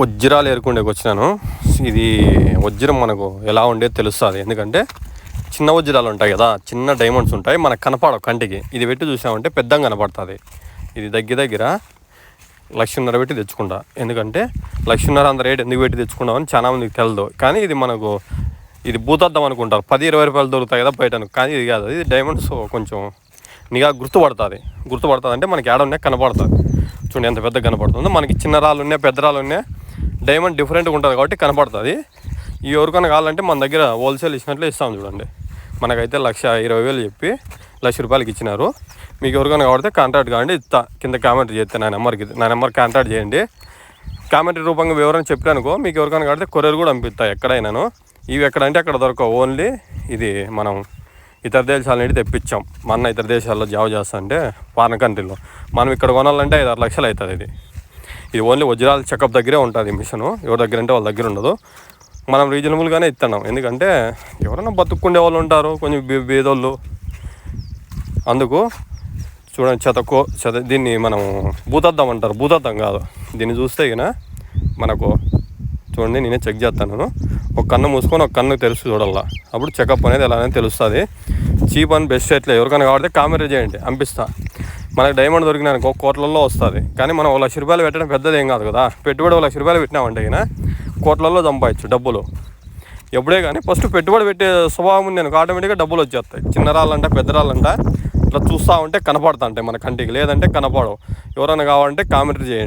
వజ్రాలు ఏరుకుండేకి వచ్చినాను. ఇది వజ్రం మనకు ఎలా ఉండేది తెలుస్తుంది. ఎందుకంటే చిన్న వజ్రాలు ఉంటాయి కదా చిన్న డైమండ్స్ ఉంటాయి మనకు కనపడవు కంటికి. ఇది పెట్టి చూసామంటే పెద్దగా కనపడుతుంది. ఇది దగ్గర దగ్గర లక్షన్నర పెట్టి తెచ్చుకుంటా. ఎందుకంటే లక్షన్నర అంత రేట్ ఎందుకు పెట్టి తెచ్చుకున్నామని చాలా మందికి తెలియదు కానీ ఇది మనకు ఇది భూతద్దం అనుకుంటారు. పది ఇరవై రూపాయలు దొరుకుతాయి కదా బయట కానీ ఇది కాదు. ఇది డైమండ్స్ కొంచెం నిఘా గుర్తుపడుతుంది. గుర్తుపడుతుంది అంటే మనకి ఏడ ఉన్నాయి కనపడుతుంది చూడండి ఎంత పెద్ద కనపడుతుందో. మనకి చిన్న రాళ్ళు ఉన్నాయి పెద్ద రాళ్ళు ఉన్నాయి. డైమండ్ డిఫరెంట్గా ఉంటుంది కాబట్టి కనపడుతుంది. ఈ ఎవరికైనా కావాలంటే మన దగ్గర హోల్సేల్ ఇచ్చినట్లు ఇస్తాం చూడండి. మనకైతే లక్ష ఇరవై వేలు చెప్పి లక్ష రూపాయలకి ఇచ్చినారు. మీకు ఎవరికైనా కాబట్టి కాంటాక్ట్ కావండి ఇస్తా కింద కామెంట్ చేస్తే నా నెంబర్కి నా నెంబర్ కాంటాక్ట్ చేయండి. కామెంట్ రూపంగా వివరణ చెప్పానుకో మీకు ఎవరికైనా కాబట్టి కొరియర్ కూడా పంపిస్తా ఎక్కడైనాను. ఇవి ఎక్కడంటే అక్కడ దొరకవు. ఓన్లీ ఇది మనం ఇతర దేశాల నుండి తెప్పించాం. మన ఇతర దేశాల్లో జాబ్ చేస్తా అంటే ఫారెన్ కంట్రీలో. మనం ఇక్కడ కొనాలంటే ఐదు ఆరు లక్షలు అవుతుంది ఇది. ఇది ఓన్లీ వజ్రాల చెకప్ దగ్గరే ఉంటుంది మిషన్. ఎవరి దగ్గర అంటే వాళ్ళ దగ్గర ఉండదు. మనం రీజనబుల్గానే ఇస్తున్నాం ఎందుకంటే ఎవరైనా బతుక్కుండే వాళ్ళు ఉంటారు కొంచెం బీ- బీదోళ్ళు. అందుకు చూడండి చెతకో చెత దీన్ని మనం భూతద్దం అంటారు. భూతద్దం కాదు. దీన్ని చూస్తే ఇక మనకు చూడండి నేనే చెక్ చేస్తాను ఒక కన్ను మూసుకొని ఒక కన్ను తెలుసు చూడాలా అప్పుడు చెకప్ అనేది ఎలా అనేది తెలుస్తుంది. చీప్ అండ్ బెస్ట్ ఎట్లా ఎవరికైనా కాబట్టి కామెంట్ చేయండి పంపిస్తా మనకి డైమండ్ దొరికిన అనుకో కోట్లలో వస్తుంది. కానీ మనం ఒక లక్ష రూపాయలు పెట్టడం పెద్దది ఏం కాదు కదా. పెట్టుబడి ఒక లక్ష రూపాయలు పెట్టినామంటే అయినా కోట్లలో సంపాదించు డబ్బులు. ఎప్పుడే కానీ ఫస్ట్ పెట్టుబడి పెట్టే స్వభావం ఉంది నాకు ఆటోమేటిక్గా డబ్బులు వచ్చేస్తాయి. చిన్న రాళ్ళంట పెద్ద రాళ్ళంట ఇట్లా చూస్తూ ఉంటే కనపడతా ఉంటాయి మన కంటికి. లేదంటే కనపడవు. ఎవరైనా కావాలంటే కామెంట్ చేయండి.